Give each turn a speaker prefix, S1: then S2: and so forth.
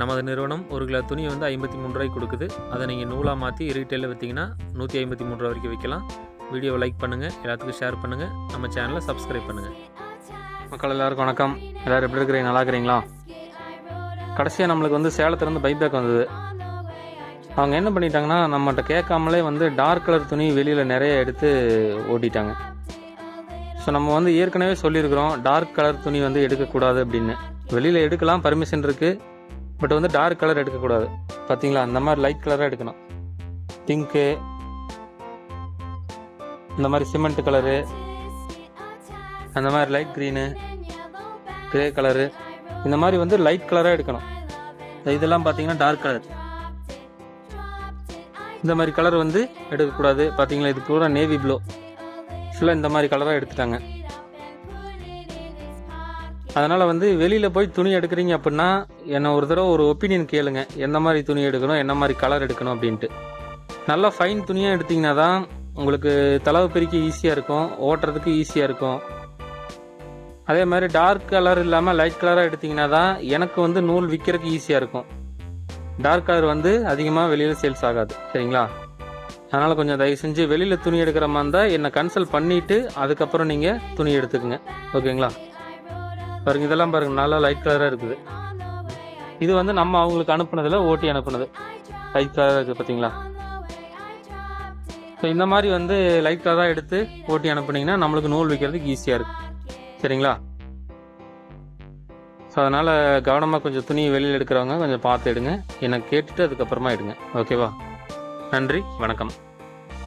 S1: நமது நிறுவனம் ஒரு கிலோ துணி வந்து ஐம்பத்தி மூணு ரூபாய்க்கு கொடுக்குது. அதை நீங்கள் நூலாக மாற்றி ரீட்டெயிலில் விற்றீங்கன்னா நூற்றி ஐம்பத்தி மூணு ரூபா வரைக்கும் விற்கலாம் வீடியோவை லைக் பண்ணுங்கள் எல்லாத்துக்கும் ஷேர் பண்ணுங்கள் நம்ம சேனலை சப்ஸ்கிரைப் பண்ணுங்கள் மக்கள் எல்லாருக்கும் வணக்கம். எல்லோரும் எப்படி இருக்கிறீங்க? நல்லா இருக்கிறீங்களா? கடைசியாக நம்மளுக்கு வந்து சேலத்துலேருந்து பைபேக் வந்தது. அவங்க என்ன பண்ணிட்டாங்கன்னா நம்மகிட்ட கேட்காமலே வந்து டார்க் கலர் துணி வெளியில் நிறைய எடுத்து ஓட்டிட்டாங்க. ஸோ நம்ம வந்து ஏற்கனவே சொல்லியிருக்கிறோம் டார்க் கலர் துணி வந்து எடுக்கக்கூடாது அப்படின்னு. வெளியில் எடுக்கலாம் பர்மிஷன் இருக்குது பட் வந்து டார்க் கலர் எடுக்கக்கூடாது. பார்த்தீங்களா அந்த மாதிரி லைட் கலராக எடுக்கணும். பிங்க்கு இந்த மாதிரி சிமெண்ட் கலரு அந்த மாதிரி லைட் க்ரீனு க்ரே கலரு இந்த மாதிரி வந்து லைட் கலராக எடுக்கணும். இதெல்லாம் பார்த்தீங்கன்னா டார்க் கலர் இந்த மாதிரி கலர் வந்து எடுக்கக்கூடாது. பார்த்தீங்களா இது கூட நேவி ப்ளூ ஃபுல்லாக இந்த மாதிரி கலராக எடுத்துட்டாங்க. அதனால் வந்து வெளியில் போய் துணி எடுக்கிறீங்க அப்படின்னா என்னை ஒரு தடவை ஒரு ஒப்பீனியன் கேளுங்க. எந்த மாதிரி துணி எடுக்கணும் என்ன மாதிரி கலர் எடுக்கணும் அப்படின்ட்டு. நல்லா ஃபைன் துணியாக எடுத்தீங்கன்னா தான் உங்களுக்கு தளவு பிரிக்க ஈஸியாக இருக்கும் ஓட்டுறதுக்கு ஈஸியாக இருக்கும். அதே மாதிரி டார்க் கலர் இல்லாமல் லைட் கலராக எடுத்தீங்கன்னா தான் எனக்கு வந்து நூல் விற்கிறதுக்கு ஈஸியாக இருக்கும். டார்க் கலர் வந்து அதிகமாக வெளியில் சேல்ஸ் ஆகாது சரிங்களா? அதனால் கொஞ்சம் தயவு செஞ்சு வெளியில் துணி எடுக்கிற மாதிரி இருந்தால் என்னை கன்சல்ட் பண்ணிவிட்டு அதுக்கப்புறம் நீங்கள் துணி எடுத்துக்கோங்க. ஓகேங்களா? பாருங்க இதெல்லாம் பாருங்க நல்லா லைட் கலராக இருக்குது. இது வந்து நம்ம அவங்களுக்கு அனுப்புனதில் ஓட்டி அனுப்புனது. லைட் கலராக இருக்குது பார்த்தீங்களா ஸோ இந்த மாதிரி வந்து லைட் கலராக எடுத்து ஓட்டி அனுப்புனீங்கன்னா நம்மளுக்கு நூல் விற்கிறதுக்கு ஈஸியாக இருக்குது சரிங்களா? ஸோ அதனால் கவனமாக கொஞ்சம் துணி வெளியில் எடுக்கிறவங்க கொஞ்சம் பார்த்து எடுங்க. என்னை கேட்டுட்டு அதுக்கப்புறமா எடுங்க. ஓகேவா நன்றி வணக்கம்.